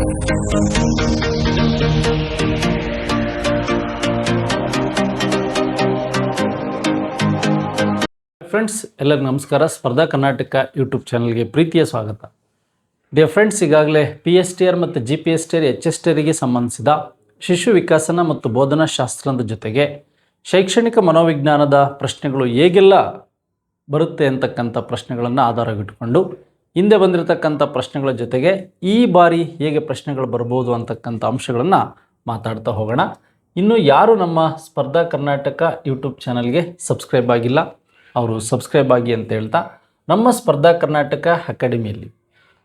Friends ಎಲ್ಲರಿಗೂ ನಮಸ್ಕಾರ. ಸ್ಪರ್ಧಾ ಕರ್ನಾಟಕ ಯೂಟ್ಯೂಬ್ ಚಾನಲ್ಗೆ ಪ್ರೀತಿಯ ಸ್ವಾಗತ. ಡಿಯರ್ ಫ್ರೆಂಡ್ಸ್ ಈಗಾಗಲೇ ಪಿ ಎಸ್ ಟಿ ಆರ್ ಮತ್ತು G P S T R H S T ಆರ್ಗೆ ಸಂಬಂಧಿಸಿದ ಶಿಶು ವಿಕಾಸನ ಮತ್ತು ಬೋಧನಾ ಶಾಸ್ತ್ರದ ಜೊತೆಗೆ ಶೈಕ್ಷಣಿಕ ಮನೋವಿಜ್ಞಾನದ ಪ್ರಶ್ನೆಗಳು ಹೇಗೆಲ್ಲ ಬರುತ್ತೆ ಅಂತಕ್ಕಂಥ ಪ್ರಶ್ನೆಗಳನ್ನು ಆಧಾರವಿಟ್ಟುಕೊಂಡು ಹಿಂದೆ ಬಂದಿರತಕ್ಕಂಥ ಪ್ರಶ್ನೆಗಳ ಜೊತೆಗೆ ಈ ಬಾರಿ ಹೇಗೆ ಪ್ರಶ್ನೆಗಳು ಬರ್ಬೋದು ಅಂತಕ್ಕಂಥ ಅಂಶಗಳನ್ನು ಮಾತಾಡ್ತಾ ಹೋಗೋಣ. ಇನ್ನು ಯಾರು ನಮ್ಮ ಸ್ಪರ್ಧಾ ಕರ್ನಾಟಕ ಯೂಟ್ಯೂಬ್ ಚಾನಲ್ಗೆ ಸಬ್ಸ್ಕ್ರೈಬ್ ಆಗಿಲ್ಲ, ಅವರು ಸಬ್ಸ್ಕ್ರೈಬ್ ಆಗಿ ಅಂತ ಹೇಳ್ತಾ, ನಮ್ಮ ಸ್ಪರ್ಧಾ ಕರ್ನಾಟಕ ಅಕಾಡೆಮಿಯಲ್ಲಿ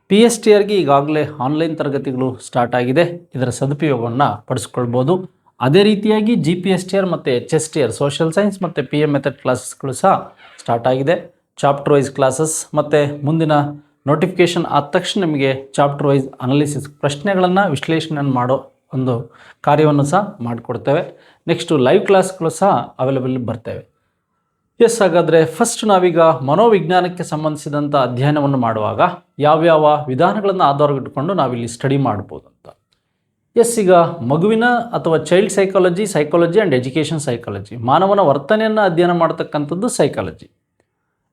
ಪಿ ಎಸ್ ಟಿ ಆರ್ಗೆ ಈಗಾಗಲೇ ಆನ್ಲೈನ್ ತರಗತಿಗಳು ಸ್ಟಾರ್ಟ್ ಆಗಿದೆ. ಇದರ ಸದುಪಯೋಗವನ್ನು ಪಡಿಸ್ಕೊಳ್ಬೋದು. ಅದೇ ರೀತಿಯಾಗಿ G P S T R ಮತ್ತು H S T R social science ಮತ್ತು ಪಿ ಎಂ ಮೆಥಡ್ ಕ್ಲಾಸಸ್ಗಳು ಸಹ ಸ್ಟಾರ್ಟ್ ಆಗಿದೆ. ಚಾಪ್ಟರ್ ವೈಸ್ ಕ್ಲಾಸಸ್ ಮತ್ತು ಮುಂದಿನ ನೋಟಿಫಿಕೇಷನ್ ಆದ ತಕ್ಷಣ ನಿಮಗೆ ಚಾಪ್ಟರ್ ವೈಸ್ ಅನಾಲಿಸಿಸ್ ಪ್ರಶ್ನೆಗಳನ್ನು ವಿಶ್ಲೇಷಣೆಯನ್ನು ಮಾಡೋ ಒಂದು ಕಾರ್ಯವನ್ನು ಸಹ ಮಾಡಿಕೊಡ್ತೇವೆ. ನೆಕ್ಸ್ಟು ಲೈವ್ ಕ್ಲಾಸ್ಗಳು ಸಹ ಅವೈಲೇಬಲ್ ಬರ್ತೇವೆ. ಎಸ್ ಹಾಗಾದರೆ ಫಸ್ಟ್ ನಾವೀಗ ಮನೋವಿಜ್ಞಾನಕ್ಕೆ ಸಂಬಂಧಿಸಿದಂಥ ಅಧ್ಯಯನವನ್ನು ಮಾಡುವಾಗ ಯಾವ್ಯಾವ ವಿಧಾನಗಳನ್ನು ಆಧಾರವಿಟ್ಟುಕೊಂಡು ನಾವಿಲ್ಲಿ ಸ್ಟಡಿ ಮಾಡ್ಬೋದು ಅಂತ. ಎಸ್ ಈಗ ಮಗುವಿನ ಅಥವಾ child psychology psychology and education psychology ಮಾನವನ ವರ್ತನೆಯನ್ನು ಅಧ್ಯಯನ ಮಾಡ್ತಕ್ಕಂಥದ್ದು ಸೈಕಾಲಜಿ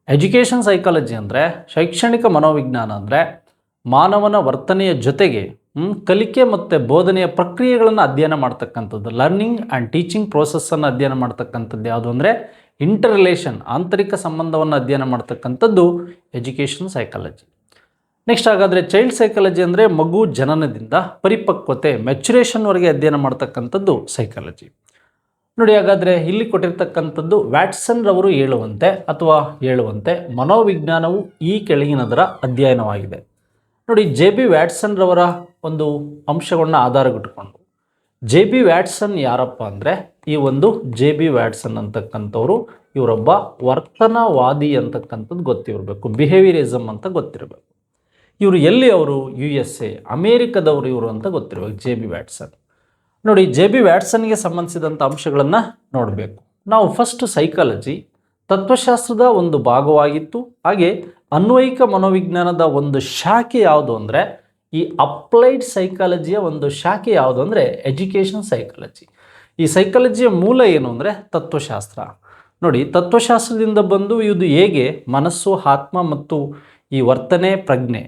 ಎಜುಕೇಷನ್ ಸೈಕಾಲಜಿ ಅಂದರೆ ಶೈಕ್ಷಣಿಕ ಮನೋವಿಜ್ಞಾನ ಅಂದರೆ ಮಾನವನ ವರ್ತನೆಯ ಜೊತೆಗೆ ಕಲಿಕೆ ಮತ್ತು ಬೋಧನೆಯ ಪ್ರಕ್ರಿಯೆಗಳನ್ನು ಅಧ್ಯಯನ ಮಾಡ್ತಕ್ಕಂಥದ್ದು. ಲರ್ನಿಂಗ್ ಆ್ಯಂಡ್ ಟೀಚಿಂಗ್ ಪ್ರೋಸೆಸ್ಸನ್ನು ಅಧ್ಯಯನ ಮಾಡ್ತಕ್ಕಂಥದ್ದು ಯಾವುದು ಅಂದರೆ ಇಂಟರ್ ರಿಲೇಷನ್ ಆಂತರಿಕ ಸಂಬಂಧವನ್ನು ಅಧ್ಯಯನ ಮಾಡ್ತಕ್ಕಂಥದ್ದು ಎಜುಕೇಷನ್ ಸೈಕಾಲಜಿ ನೆಕ್ಸ್ಟ್ ಹಾಗಾದರೆ ಚೈಲ್ಡ್ ಸೈಕಾಲಜಿ ಅಂದರೆ ಮಗು ಜನನದಿಂದ ಪರಿಪಕ್ವತೆ ಮೆಚುರೇಷನ್ವರೆಗೆ ಅಧ್ಯಯನ ಮಾಡ್ತಕ್ಕಂಥದ್ದು ಸೈಕಾಲಜಿ ನೋಡಿ, ಹಾಗಾದರೆ ಇಲ್ಲಿ ಕೊಟ್ಟಿರ್ತಕ್ಕಂಥದ್ದು ವ್ಯಾಟ್ಸನ್ ರವರು ಹೇಳುವಂತೆ ಅಥವಾ ಹೇಳುವಂತೆ ಮನೋವಿಜ್ಞಾನವು ಈ ಕೆಳಗಿನದರ ಅಧ್ಯಯನವಾಗಿದೆ. ನೋಡಿ, ಜೆ ಬಿ ವ್ಯಾಟ್ಸನ್ ರವರ ಒಂದು ಅಂಶಗಳನ್ನ ಆಧಾರಗಿಟ್ಕೊಂಡು ಜೆ ಬಿ ವ್ಯಾಟ್ಸನ್ ಯಾರಪ್ಪ ಅಂದರೆ, ಈ ಒಂದು ಜೆ ಬಿ ವ್ಯಾಟ್ಸನ್ ಅಂತಕ್ಕಂಥವ್ರು, ಇವರೊಬ್ಬ ವರ್ತನವಾದಿ ಅಂತಕ್ಕಂಥದ್ದು ಗೊತ್ತಿರಬೇಕು ಬಿಹೇವಿಯರಿಸಮ್ ಅಂತ ಗೊತ್ತಿರಬೇಕು. ಇವರು ಎಲ್ಲಿ ಅವರು? ಯು ಎಸ್ ಎ, ಅಮೇರಿಕದವರು ಇವರು ಅಂತ ಗೊತ್ತಿರಬೇಕು, ಜೆ ಬಿ ವ್ಯಾಟ್ಸನ್. ನೋಡಿ ಜೆ ಬಿ ವ್ಯಾಟ್ಸನ್ಗೆ ಸಂಬಂಧಿಸಿದಂಥ ಅಂಶಗಳನ್ನು ನೋಡಬೇಕು. ನಾವು ಫಸ್ಟ್ ಸೈಕಾಲಜಿ ತತ್ವಶಾಸ್ತ್ರದ ಒಂದು ಭಾಗವಾಗಿತ್ತು. ಹಾಗೆ ಅನ್ವಯಿಕ ಮನೋವಿಜ್ಞಾನದ ಒಂದು ಶಾಖೆ ಯಾವುದು ಅಂದರೆ, ಈ ಅಪ್ಲೈಡ್ ಸೈಕಾಲಜಿಯ ಒಂದು ಶಾಖೆ ಯಾವುದು ಅಂದರೆ ಎಜುಕೇಷನ್ ಸೈಕಾಲಜಿ ಈ ಸೈಕಾಲಜಿಯ ಮೂಲ ಏನು ಅಂದರೆ, ತತ್ವಶಾಸ್ತ್ರ. ನೋಡಿ, ತತ್ವಶಾಸ್ತ್ರದಿಂದ ಬಂದು ಇದು ಹೇಗೆ ಮನಸ್ಸು, ಆತ್ಮ ಮತ್ತು ಈ ವರ್ತನೆ, ಪ್ರಜ್ಞೆ?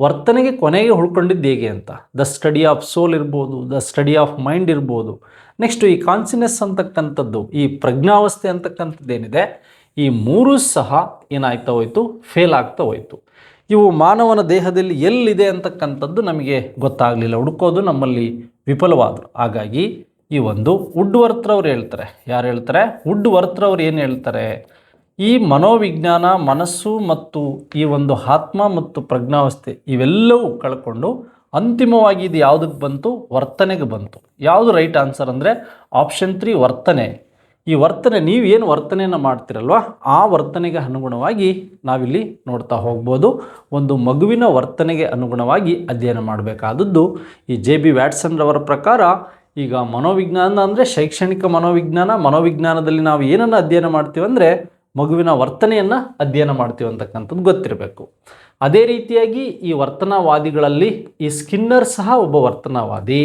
ವರ್ತನೆಗೆ ಕೊನೆಗೆ ಉಳ್ಕೊಂಡಿದ್ದು ಹೇಗೆ ಅಂತ? ದ ಸ್ಟಡಿ ಆಫ್ ಸೋಲ್ ಇರ್ಬೋದು ದ ಸ್ಟಡಿ ಆಫ್ ಮೈಂಡ್ ಇರ್ಬೋದು. ನೆಕ್ಸ್ಟು ಈ ಕಾನ್ಸಿನೆಸ್ ಅಂತಕ್ಕಂಥದ್ದು, ಈ ಪ್ರಜ್ಞಾವಸ್ಥೆ ಅಂತಕ್ಕಂಥದ್ದು ಏನಿದೆ? ಈ ಮೂರೂ ಸಹ ಏನಾಗ್ತಾ ಹೋಯಿತು? ಫೇಲ್ ಆಗ್ತಾ ಹೋಯಿತು. ಇವು ಮಾನವನ ದೇಹದಲ್ಲಿ ಎಲ್ಲಿದೆ ಅಂತಕ್ಕಂಥದ್ದು ನಮಗೆ ಗೊತ್ತಾಗಲಿಲ್ಲ. ಹುಡುಕೋದು ನಮ್ಮಲ್ಲಿ ವಿಫಲವಾದರು. ಹಾಗಾಗಿ ಈ ಒಂದು ವುಡ್ ಹೇಳ್ತಾರೆ. ಯಾರು ಹೇಳ್ತಾರೆ? ವುಡ್ ವರ್ತ್ರವ್ರು ಏನು ಹೇಳ್ತಾರೆ? ಈ ಮನೋವಿಜ್ಞಾನ, ಮನಸ್ಸು ಮತ್ತು ಈ ಒಂದು ಆತ್ಮ ಮತ್ತು ಪ್ರಜ್ಞಾವಸ್ಥೆ ಇವೆಲ್ಲವೂ ಕಳ್ಕೊಂಡು ಅಂತಿಮವಾಗಿ ಇದು ಯಾವುದಕ್ಕೆ ಬಂತು? ವರ್ತನೆಗೆ ಬಂತು. ಯಾವುದು ರೈಟ್ ಆನ್ಸರ್ ಅಂದರೆ ಆಪ್ಷನ್ ತ್ರೀ ವರ್ತನೆ. ಈ ವರ್ತನೆ, ನೀವು ಏನು ವರ್ತನೆಯನ್ನು ಮಾಡ್ತಿರಲ್ವ, ಆ ವರ್ತನೆಗೆ ಅನುಗುಣವಾಗಿ ನಾವಿಲ್ಲಿ ನೋಡ್ತಾ ಹೋಗ್ಬೋದು. ಒಂದು ಮಗುವಿನ ವರ್ತನೆಗೆ ಅನುಗುಣವಾಗಿ ಅಧ್ಯಯನ ಮಾಡಬೇಕಾದದ್ದು ಈ ಜೆ ಬಿ ವ್ಯಾಟ್ಸನ್ರವರ ಪ್ರಕಾರ. ಈಗ ಮನೋವಿಜ್ಞಾನ ಅಂದರೆ ಶೈಕ್ಷಣಿಕ ಮನೋವಿಜ್ಞಾನ. ಮನೋವಿಜ್ಞಾನದಲ್ಲಿ ನಾವು ಏನನ್ನು ಅಧ್ಯಯನ ಮಾಡ್ತೀವಿ ಅಂದರೆ ಮಗುವಿನ ವರ್ತನೆಯನ್ನು ಅಧ್ಯಯನ ಮಾಡ್ತೀವಿ ಅಂತಕ್ಕಂಥದ್ದು ಗೊತ್ತಿರಬೇಕು. ಅದೇ ರೀತಿಯಾಗಿ ಈ ವರ್ತನವಾದಿಗಳಲ್ಲಿ ಈ ಸ್ಕಿನ್ನರ್ ಸಹ ಒಬ್ಬ ವರ್ತನವಾದಿ,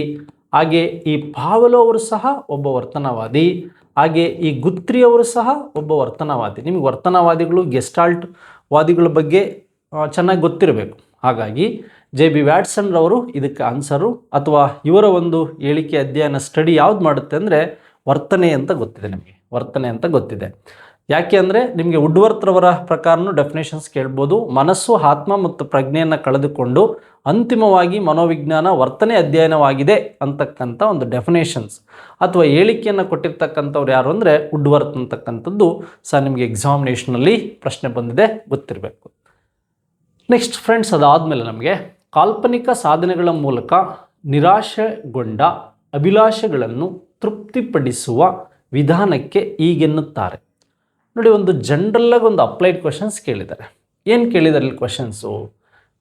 ಹಾಗೆ ಈ ಪಾವಲೋ ಅವರು ಸಹ ಒಬ್ಬ ವರ್ತನವಾದಿ, ಹಾಗೆ ಈ ಗುತ್ರಿಯವರು ಸಹ ಒಬ್ಬ ವರ್ತನವಾದಿ. ನಿಮಗೆ ವರ್ತನವಾದಿಗಳು, ಗೆಸ್ಟಾಲ್ಟ್ ವಾದಿಗಳ ಬಗ್ಗೆ ಚೆನ್ನಾಗಿ ಗೊತ್ತಿರಬೇಕು. ಹಾಗಾಗಿ ಜೆ ಬಿ ವ್ಯಾಟ್ಸನ್ರವರು ಇದಕ್ಕೆ ಆನ್ಸರು, ಅಥವಾ ಇವರ ಒಂದು ಹೇಳಿಕೆ ಅಧ್ಯಯನ ಸ್ಟಡಿ ಯಾವ್ದು ಮಾಡುತ್ತೆ ಅಂದರೆ ವರ್ತನೆ ಅಂತ ಗೊತ್ತಿದೆ ನಿಮಗೆ. ವರ್ತನೆ ಅಂತ ಗೊತ್ತಿದೆ. ಯಾಕೆ ಅಂದರೆ ನಿಮಗೆ ವುಡ್ವರ್ತ್ರವರ ಪ್ರಕಾರನೂ ಡೆಫಿನೇಷನ್ಸ್ ಕೇಳ್ಬೋದು. ಮನಸ್ಸು, ಆತ್ಮ ಮತ್ತು ಪ್ರಜ್ಞೆಯನ್ನು ಕಳೆದುಕೊಂಡು ಅಂತಿಮವಾಗಿ ಮನೋವಿಜ್ಞಾನ ವರ್ತನೆ ಅಧ್ಯಯನವಾಗಿದೆ ಅಂತಕ್ಕಂಥ ಒಂದು ಡೆಫಿನೇಷನ್ಸ್ ಅಥವಾ ಹೇಳಿಕೆಯನ್ನು ಕೊಟ್ಟಿರ್ತಕ್ಕಂಥವ್ರು ಯಾರು ಅಂದರೆ ಉಡ್ವರ್ತ್ ಅಂತಕ್ಕಂಥದ್ದು ಸಹ ನಿಮಗೆ ಎಕ್ಸಾಮಿನೇಷನಲ್ಲಿ ಪ್ರಶ್ನೆ ಬಂದಿದೆ, ಗೊತ್ತಿರಬೇಕು. ನೆಕ್ಸ್ಟ್ ಫ್ರೆಂಡ್ಸ್ ಅದಾದಮೇಲೆ ನಮಗೆ ಕಾಲ್ಪನಿಕ ಸಾಧನೆಗಳ ಮೂಲಕ ನಿರಾಶೆಗೊಂಡ ಅಭಿಲಾಷೆಗಳನ್ನು ತೃಪ್ತಿಪಡಿಸುವ ವಿಧಾನಕ್ಕೆ ಈಗೆನ್ನುತ್ತಾರೆ. ನೋಡಿ, ಒಂದು ಜನ್ರಲ್ಲಾಗಿ ಒಂದು ಅಪ್ಲೈಡ್ ಕ್ವಶನ್ಸ್ ಕೇಳಿದ್ದಾರೆ. ಏನು ಕೇಳಿದ್ದಾರೆ ಇಲ್ಲಿ ಕ್ವಶನ್ಸು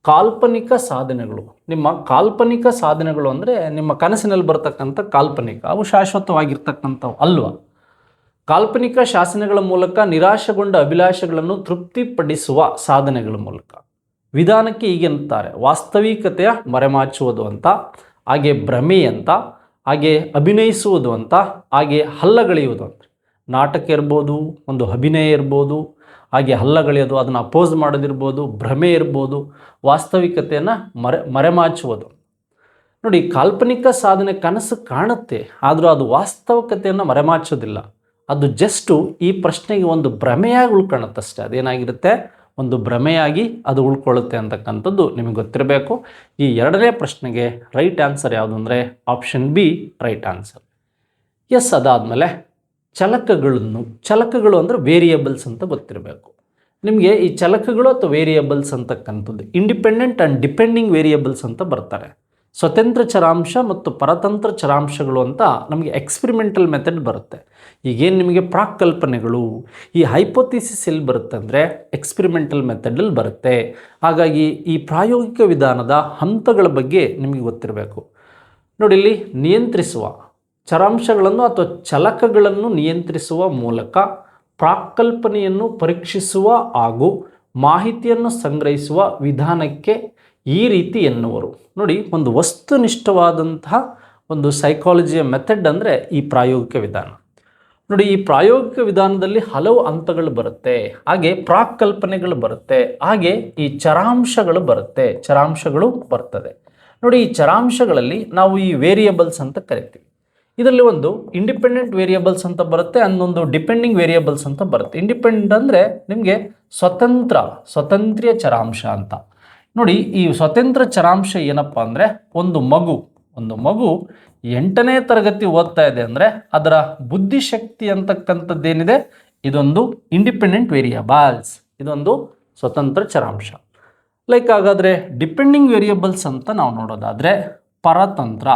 ಕಾಲ್ಪನಿಕ ಸಾಧನೆಗಳು. ನಿಮ್ಮ ಕಾಲ್ಪನಿಕ ಸಾಧನೆಗಳು ಅಂದರೆ ನಿಮ್ಮ ಕನಸಿನಲ್ಲಿ ಬರ್ತಕ್ಕಂಥ ಕಾಲ್ಪನಿಕ, ಅವು ಶಾಶ್ವತವಾಗಿರ್ತಕ್ಕಂಥವು ಅಲ್ವಾ? ಕಾಲ್ಪನಿಕ ಶಾಸನಗಳ ಮೂಲಕ ನಿರಾಶೆಗೊಂಡ ಅಭಿಲಾಷೆಗಳನ್ನು ತೃಪ್ತಿಪಡಿಸುವ ಸಾಧನೆಗಳ ಮೂಲಕ. ವಿಧಾನಕ್ಕೆ ಹೀಗೆನ್ನುತ್ತಾರೆ ವಾಸ್ತವಿಕತೆಯ ಮರೆಮಾಚುವುದು ಅಂತ, ಹಾಗೆ ಭ್ರಮೆ ಅಂತ, ಹಾಗೆ ಅಭಿನಯಿಸುವುದು ಅಂತ, ಹಾಗೆ ಹಲ್ಲಗಳೆಯುವುದು ಅಂತ. ನಾಟಕ ಇರ್ಬೋದು, ಒಂದು ಅಭಿನಯ ಇರ್ಬೋದು, ಹಾಗೆ ಹಲ್ಲಗಳೆಯೋದು ಅದನ್ನು ಅಪೋಸ್ ಮಾಡೋದಿರ್ಬೋದು, ಭ್ರಮೆ ಇರ್ಬೋದು, ವಾಸ್ತವಿಕತೆಯನ್ನು ಮರೆ, ಮರೆಮಾಚುವುದು. ನೋಡಿ, ಕಾಲ್ಪನಿಕ ಸಾಧನೆ ಕನಸು ಕಾಣುತ್ತೆ, ಆದರೂ ಅದು ವಾಸ್ತವಿಕತೆಯನ್ನು ಮರೆಮಾಚೋದಿಲ್ಲ. ಅದು ಜಸ್ಟು ಈ ಪ್ರಶ್ನೆಗೆ ಒಂದು ಭ್ರಮೆಯಾಗಿ ಉಳ್ಕೊಳ್ಳುತ್ತಷ್ಟೆ, ಅದೇನಾಗಿರುತ್ತೆ? ಒಂದು ಭ್ರಮೆಯಾಗಿ ಅದು ಉಳ್ಕೊಳ್ಳುತ್ತೆ ಅಂತಕ್ಕಂಥದ್ದು ನಿಮಗೆ ಗೊತ್ತಿರಬೇಕು. ಈ ಎರಡನೇ ಪ್ರಶ್ನೆಗೆ ರೈಟ್ ಆನ್ಸರ್ ಯಾವುದು ಅಂದರೆ option B right answer yes ಅದಾದಮೇಲೆ ಚಲಕಗಳನ್ನು, ಚಲಕಗಳು ಅಂದರೆ ವೇರಿಯಬಲ್ಸ್ ಅಂತ ಗೊತ್ತಿರಬೇಕು. ನಿಮಗೆ ಈ ಚಲಕಗಳು ಅಥವಾ ವೇರಿಯಬಲ್ಸ್ ಅಂತಕ್ಕಂಥದ್ದು ಇಂಡಿಪೆಂಡೆಂಟ್ ಆ್ಯಂಡ್ ಡಿಪೆಂಡಿಂಗ್ ವೇರಿಯಬಲ್ಸ್ ಅಂತ ಬರ್ತಾರೆ. ಸ್ವತಂತ್ರ ಚರಾಂಶ ಮತ್ತು ಪರತಂತ್ರ ಚರಾಂಶಗಳು ಅಂತ ನಮಗೆ ಎಕ್ಸ್ಪಿರಿಮೆಂಟಲ್ ಮೆಥಡ್ ಬರುತ್ತೆ. ಈಗೇನು ನಿಮಗೆ ಪ್ರಾಕಲ್ಪನೆಗಳು, ಈ ಹೈಪೋಥಿಸಿಸ್ ಎಲ್ಲಿ ಬರುತ್ತೆ ಅಂದರೆ ಎಕ್ಸ್ಪಿರಿಮೆಂಟಲ್ ಮೆಥಡಲ್ಲಿ ಬರುತ್ತೆ. ಹಾಗಾಗಿ ಈ ಪ್ರಾಯೋಗಿಕ ವಿಧಾನದ ಹಂತಗಳ ಬಗ್ಗೆ ನಿಮಗೆ ಗೊತ್ತಿರಬೇಕು. ನೋಡಿ ಇಲ್ಲಿ ನಿಯಂತ್ರಿಸುವ ಚರಾಂಶಗಳನ್ನು ಅಥವಾ ಚಲಕಗಳನ್ನು ನಿಯಂತ್ರಿಸುವ ಮೂಲಕ ಪ್ರಾಕಲ್ಪನೆಯನ್ನು ಪರೀಕ್ಷಿಸುವ ಹಾಗೂ ಮಾಹಿತಿಯನ್ನು ಸಂಗ್ರಹಿಸುವ ವಿಧಾನಕ್ಕೆ ಈ ರೀತಿ ಎನ್ನುವರು. ನೋಡಿ, ಒಂದು ವಸ್ತುನಿಷ್ಠವಾದಂತಹ ಒಂದು ಸೈಕಾಲಜಿಯ ಮೆಥಡ್ ಅಂದರೆ ಈ ಪ್ರಾಯೋಗಿಕ ವಿಧಾನ. ನೋಡಿ, ಈ ಪ್ರಾಯೋಗಿಕ ವಿಧಾನದಲ್ಲಿ ಹಲವು ಹಂತಗಳು ಬರುತ್ತೆ. ಹಾಗೆ ಪ್ರಾಕಲ್ಪನೆಗಳು ಬರುತ್ತೆ. ಹಾಗೆ ಈ ಚರಾಂಶಗಳು ಬರುತ್ತೆ. ಚರಾಂಶಗಳು ಬರ್ತದೆ. ನೋಡಿ, ಈ ಚರಾಂಶಗಳಲ್ಲಿ ನಾವು ಈ ವೇರಿಯಬಲ್ಸ್ ಅಂತ ಕರಿತೀವಿ. ಇದರಲ್ಲಿ ಒಂದು ಇಂಡಿಪೆಂಡೆಂಟ್ ವೇರಿಯಬಲ್ಸ್ ಅಂತ ಬರುತ್ತೆ, ಅನ್ನೊಂದು ಡಿಪೆಂಡಿಂಗ್ ವೇರಿಯಬಲ್ಸ್ ಅಂತ ಬರುತ್ತೆ. ಇಂಡಿಪೆಂಡೆಂಟ್ ಅಂದರೆ ನಿಮಗೆ ಸ್ವತಂತ್ರ, ಸ್ವತಂತ್ರ್ಯ ಚರಾಂಶ ಅಂತ. ನೋಡಿ, ಈ ಸ್ವತಂತ್ರ ಚರಾಂಶ ಏನಪ್ಪ ಅಂದರೆ, ಒಂದು ಮಗು ಒಂದು ಮಗು ಎಂಟನೇ ತರಗತಿ ಓದ್ತಾ ಇದೆ ಅಂದರೆ, ಅದರ ಬುದ್ಧಿಶಕ್ತಿ ಅಂತಕ್ಕಂಥದ್ದೇನಿದೆ ಇದೊಂದು ಇಂಡಿಪೆಂಡೆಂಟ್ ವೇರಿಯಬಲ್ಸ್ ಇದೊಂದು ಸ್ವತಂತ್ರ ಚರಾಂಶ. ಲೈಕ್ ಹಾಗಾದರೆ ಡಿಪೆಂಡಿಂಗ್ ವೇರಿಯಬಲ್ಸ್ ಅಂತ ನಾವು ನೋಡೋದಾದರೆ, ಪರತಂತ್ರ.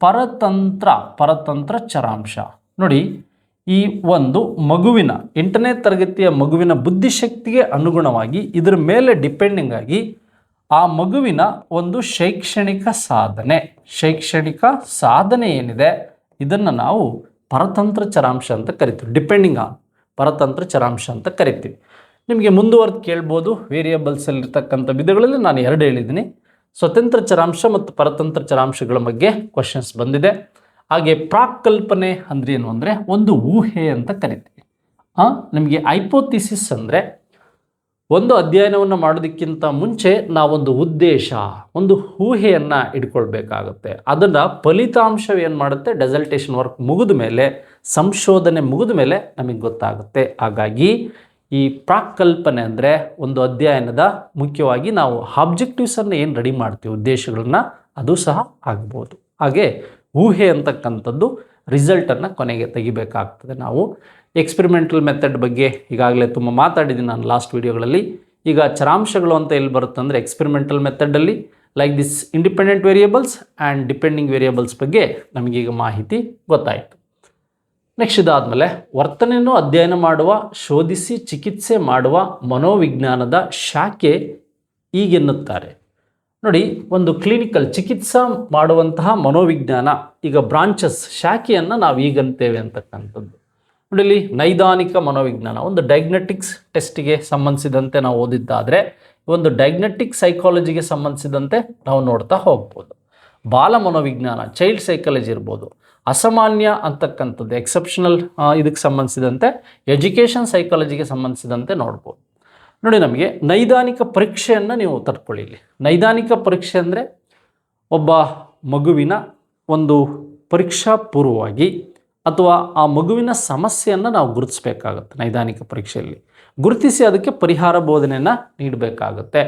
ಪರತಂತ್ರ ಪರತಂತ್ರ ಚರಾಂಶ. ನೋಡಿ, ಈ ಒಂದು ಮಗುವಿನ, ಎಂಟನೇ ತರಗತಿಯ ಮಗುವಿನ ಬುದ್ಧಿಶಕ್ತಿಗೆ ಅನುಗುಣವಾಗಿ ಇದರ ಮೇಲೆ ಡಿಪೆಂಡಿಂಗ್ ಆಗಿ ಆ ಮಗುವಿನ ಒಂದು ಶೈಕ್ಷಣಿಕ ಸಾಧನೆ. ಶೈಕ್ಷಣಿಕ ಸಾಧನೆ ಏನಿದೆ? ಇದನ್ನು ನಾವು ಪರತಂತ್ರ ಚರಾಂಶ ಅಂತ ಕರಿತೀವಿ. ಡಿಪೆಂಡಿಂಗ್ ಆನ್ ಪರತಂತ್ರ ಚರಾಂಶ ಅಂತ ಕರಿತೀವಿ. ನಿಮಗೆ ಮುಂದುವರೆದು ಕೇಳ್ಬೋದು. ವೇರಿಯಬಲ್ಸಲ್ಲಿರ್ತಕ್ಕಂಥ ವಿಧಗಳಲ್ಲಿ ನಾನು ಎರಡು ಹೇಳಿದ್ದೀನಿ. ಸ್ವತಂತ್ರ ಚರಾಂಶ ಮತ್ತು ಪರತಂತ್ರ ಚರಾಂಶಗಳ ಬಗ್ಗೆ ಕ್ವಶನ್ಸ್ ಬಂದಿದೆ. ಹಾಗೆ ಪ್ರಾಕಲ್ಪನೆ ಅಂದ್ರೆ ಏನು ಅಂದರೆ ಒಂದು ಊಹೆ ಅಂತ ಕರಿತೀವಿ. ನಿಮಗೆ ಐಪೋಥಿಸಿಸ್ ಅಂದರೆ ಒಂದು ಅಧ್ಯಯನವನ್ನು ಮಾಡೋದಕ್ಕಿಂತ ಮುಂಚೆ ನಾವೊಂದು ಉದ್ದೇಶ, ಒಂದು ಊಹೆಯನ್ನು ಇಟ್ಕೊಳ್ಬೇಕಾಗುತ್ತೆ. ಅದನ್ನು ಫಲಿತಾಂಶವೇನು ಮಾಡುತ್ತೆ? ಡೆಸಲ್ಟೇಷನ್ ವರ್ಕ್ ಮುಗಿದ ಮೇಲೆ ಸಂಶೋಧನೆ ಮುಗಿದ ಮೇಲೆ ನಮಗೆ ಗೊತ್ತಾಗುತ್ತೆ. ಹಾಗಾಗಿ ಈ ಪ್ರಾಕಲ್ಪನೆ ಅಂದರೆ ಒಂದು ಅಧ್ಯಯನದ ಮುಖ್ಯವಾಗಿ ನಾವು ಆಬ್ಜೆಕ್ಟಿವ್ಸನ್ನು ಏನು ರೆಡಿ ಮಾಡ್ತೀವಿ, ಉದ್ದೇಶಗಳನ್ನ, ಅದು ಸಹ ಆಗ್ಬೋದು. ಹಾಗೆ ಊಹೆ ಅಂತಕ್ಕಂಥದ್ದು ರಿಸಲ್ಟನ್ನು ಕೊನೆಗೆ ತೆಗಿಬೇಕಾಗ್ತದೆ. ನಾವು ಎಕ್ಸ್ಪೆರಿಮೆಂಟಲ್ ಮೆಥಡ್ ಬಗ್ಗೆ ಈಗಾಗಲೇ ತುಂಬ ಮಾತಾಡಿದ್ದೀನಿ ನಾನು ಲಾಸ್ಟ್ ವೀಡಿಯೋಗಳಲ್ಲಿ. ಈಗ ಚರಾಂಶಗಳು ಅಂತ ಎಲ್ಲಿ ಬರುತ್ತೆ ಅಂದರೆ experimental ಮೆಥಡಲ್ಲಿ like this independent variables and depending variables ಬಗ್ಗೆ ನಮಗೀಗ ಮಾಹಿತಿ ಗೊತ್ತಾಯಿತು. ನೆಕ್ಸ್ಟ್ ಇದಾದಮೇಲೆ ವರ್ತನೆಯನ್ನು ಅಧ್ಯಯನ ಮಾಡುವ, ಶೋಧಿಸಿ ಚಿಕಿತ್ಸೆ ಮಾಡುವ ಮನೋವಿಜ್ಞಾನದ ಶಾಖೆ ಈಗೆನ್ನುತ್ತಾರೆ ನೋಡಿ, ಒಂದು ಕ್ಲಿನಿಕಲ್ ಚಿಕಿತ್ಸಾ ಮಾಡುವಂತಹ ಮನೋವಿಜ್ಞಾನ, ಈಗ ಬ್ರಾಂಚಸ್ ಶಾಖೆಯನ್ನು ನಾವು ಈಗಂತೇವೆ ಅಂತಕ್ಕಂಥದ್ದು. ನೋಡಿ ಇಲ್ಲಿ ನೈದಾನಿಕ ಮನೋವಿಜ್ಞಾನ, ಒಂದು ಡಯಾಗ್ನೆಟಿಕ್ಸ್ ಟೆಸ್ಟಿಗೆ ಸಂಬಂಧಿಸಿದಂತೆ ನಾವು ಓದಿದ್ದಾದರೆ, ಒಂದು ಡಯಾಗ್ನೆಟಿಕ್ ಸೈಕಾಲಜಿಗೆ ಸಂಬಂಧಿಸಿದಂತೆ ನಾವು ನೋಡ್ತಾ ಹೋಗ್ಬೋದು. ಬಾಲ ಮನೋವಿಜ್ಞಾನ ಚೈಲ್ಡ್ ಸೈಕಾಲಜಿ ಇರ್ಬೋದು. ಅಸಾಮಾನ್ಯ ಅಂತಕ್ಕಂಥದ್ದು ಎಕ್ಸೆಪ್ಷನಲ್ ಇದಕ್ಕೆ ಸಂಬಂಧಿಸಿದಂತೆ ಎಜುಕೇಷನ್ ಸೈಕಾಲಜಿಗೆ ಸಂಬಂಧಿಸಿದಂತೆ ನೋಡ್ಬೋದು. ನೋಡಿ ನಮಗೆ ನೈದಾನಿಕ ಪರೀಕ್ಷೆಯನ್ನು ನೀವು ತರ್ಕೊಳ್ಳಿ ನೈದಾನಿಕ ಪರೀಕ್ಷೆ ಅಂದರೆ ಒಬ್ಬ ಮಗುವಿನ ಒಂದು ಪರೀಕ್ಷಾ ಪೂರ್ವವಾಗಿ ಅಥವಾ ಆ ಮಗುವಿನ ಸಮಸ್ಯೆಯನ್ನು ನಾವು ಗುರುತಿಸಬೇಕಾಗುತ್ತೆ ನೈದಾನಿಕ ಪರೀಕ್ಷೆಯಲ್ಲಿ. ಗುರುತಿಸಿ ಅದಕ್ಕೆ ಪರಿಹಾರ ಬೋಧನೆಯನ್ನು ನೀಡಬೇಕಾಗುತ್ತೆ.